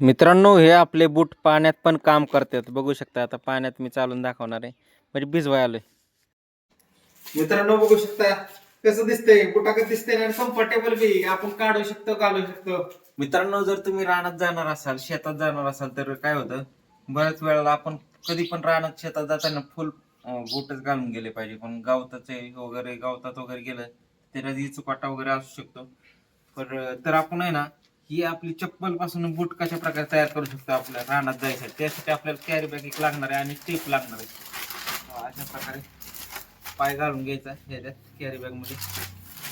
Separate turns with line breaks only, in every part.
मित्रांनो हे आपले बूट पाण्यात पण काम करतात. बघू शकता आता पाण्यात मी चालून दाखवणार आहे. म्हणजे भिजवाय आलोय.
मित्रांनो बघू शकता कसं दिसतंय? बुटाकत दिसतंय आणि कम्फर्टेबल बी. आपण काढू शकतो घालू शकतो.
मित्रांनो जर तुम्ही रानात जाणार असाल शेतात जाणार असाल तर काय होतं? बऱ्याच वेळेला आपण कधी पण रानात शेतात जाताना फुल बूटच घालून गेले पाहिजे. पण गावताचे वगैरे गावतात वगैरे गेलं त्याला चुकाटा वगैरे असू शकतो. पर तर आपण आहे ना ही आपली चप्पलपासून बूट कशा प्रकारे तयार करू शकतो आपल्या रानात जायसाठी? त्यासाठी आपल्याला कॅरी बॅग एक लागणार आहे आणि टेप लागणार आहे. अशा प्रकारे पाय घालून घ्यायचा ह्याच्यात कॅरी बॅगमध्ये.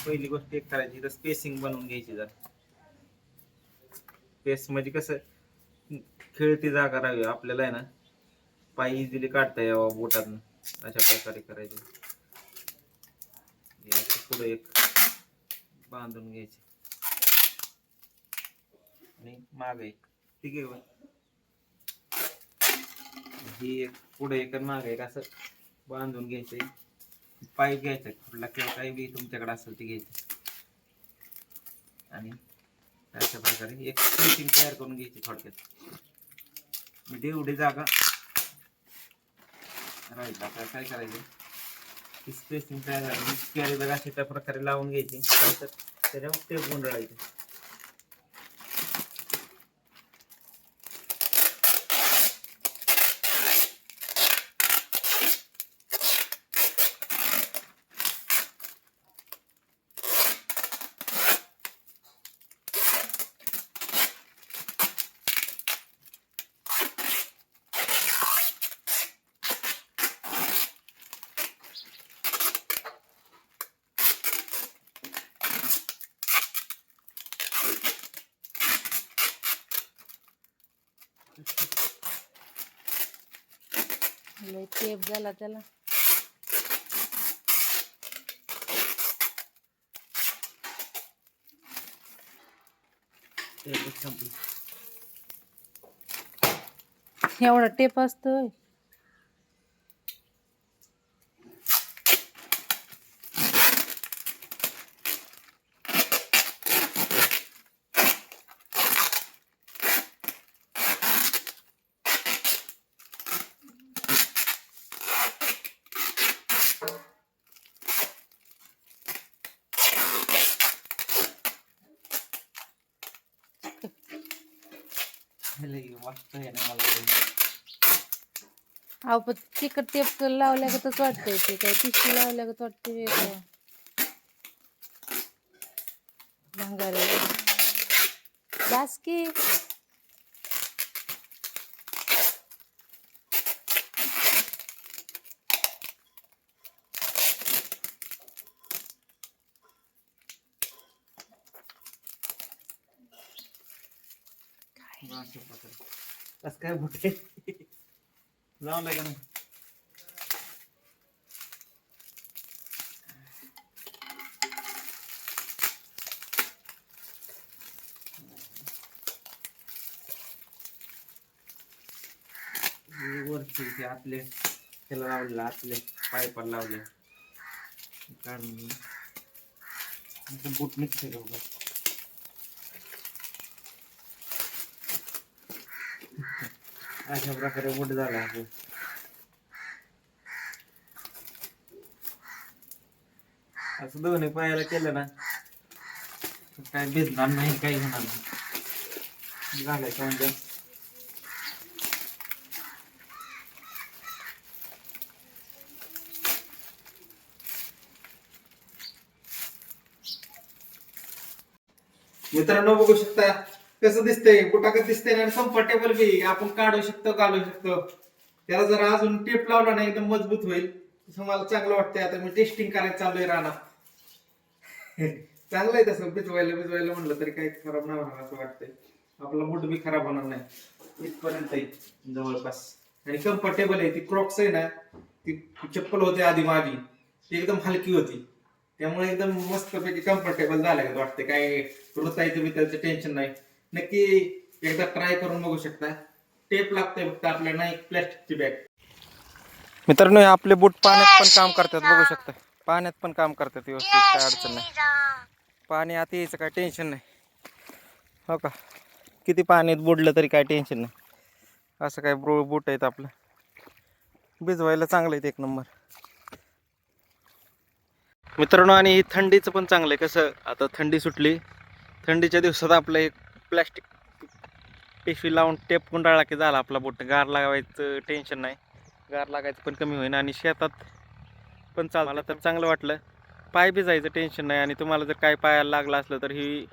पहिली गोष्ट एक करायची तर स्पेसिंग बनवून घ्यायची जर. स्पेस म्हणजे कसं खेळती जागा राहावी आपल्याला आहे ना. पाय इझिली काढता यावा बोटातून. अशा प्रकारे करायचे. पुढे एक बांधून घ्यायचे. आणि मागे एक. ठीक आहे? ही एक पुढे एक मागे एक असं बांधून घ्यायचंय पाईप घ्यायचा कुठला किंवा काही बी तुमच्याकडे असेल ते घ्यायचं. आणि अशा प्रकारे एक स्पेसिंग तयार करून घ्यायची थोडक्यात. म्हणजे एवढी जागा राहील. आता काय करायचं? ती स्पेसिंग तयार झाली. कॅरी बॅग अशा त्या प्रकारे लावून घ्यायची. नंतर त्याच्यावर ते गुंडळायचे.
लय टेप झाला त्याला. एवढा टेप असतोय.
वाटतं आहे ना मला
अहो पण तिकट टेप लावल्यागतच वाटतंय ते. काय पिशवी लावल्यागत वाटते वेगळं भंगारे जास की
अशा प्रकारे काय बुटे? जाऊन का नाही हे ते आपले त्याला लावले आतले पायपाला लावले. कारण बुट आता बूट निघते अशा प्रकारे बूट झाला असं दोन्ही पायाला केलं ना काय भिजणार नाही काही होणार नाही. घालायचं म्हणजे
मित्रांनो बघू शकता कसं दिसतंय? बुटाकत दिसतंय? आणि कम्फर्टेबल बी आपण काढू शकतो घालू शकतो. त्याला जर अजून टेप लावला ना एकदम मजबूत होईल. तसं मला चांगलं वाटतंय. आता मी टेस्टिंग करायला चालू आहे राणा चांगलं आहे तसं. भिजवायला भिजवायला म्हणलं तरी काही खराब नाही होणार असं वाटतंय. आपला बूट बी खराब होणार नाही. इथपर्यंत जवळपास. आणि कम्फर्टेबल आहे. ती क्रॉक्स आहे ना ती चप्पल होती आधी माझी ती एकदम हलकी होती. त्यामुळे एकदम मस्तपैकी कम्फर्टेबल झालं वाटतंय. काय रुतायचं बितायचं टेन्शन नाही. नक्की एकदा ट्राय करून बघू शकता. टेप लागतंय फक्त आपल्याला एक प्लॅस्टिकची बॅग
मित्रांनो हे आपले बूट पाण्यात पण काम करतात बघू शकता. पाण्यात पण काम करतात व्यवस्थित काय अडचण नाही. पाणी आता यायचं काय टेन्शन नाही. हो का? किती पाण्यात बुडलं तरी काय टेन्शन नाही. असं काय ब्रो बूट आहेत आपलं. भिजवायला चांगलं आहेत एक नंबर मित्रांनो आणि थंडीचं पण चांगलं आहे. कसं आता थंडी सुटली. थंडीच्या दिवसात आपलं एक प्लॅस्टिक पिशवी लावून टेप गुंडाळला की झाला आपला बोट. गार लागायचं टेन्शन नाही. गार लागायचं पण कमी होईन आणि शेतात पण चाल मला तर चांगलं वाटलं. पाय बी जायचं टेन्शन नाही आणि तुम्हाला जर काय पायाला लागलं असलं तर ही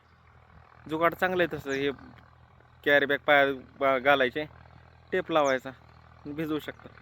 जुगाड चांगलं आहे तसं. हे कॅरी बॅग पाया बा- घालायचे. टेप लावायचा. भिजवू शकता.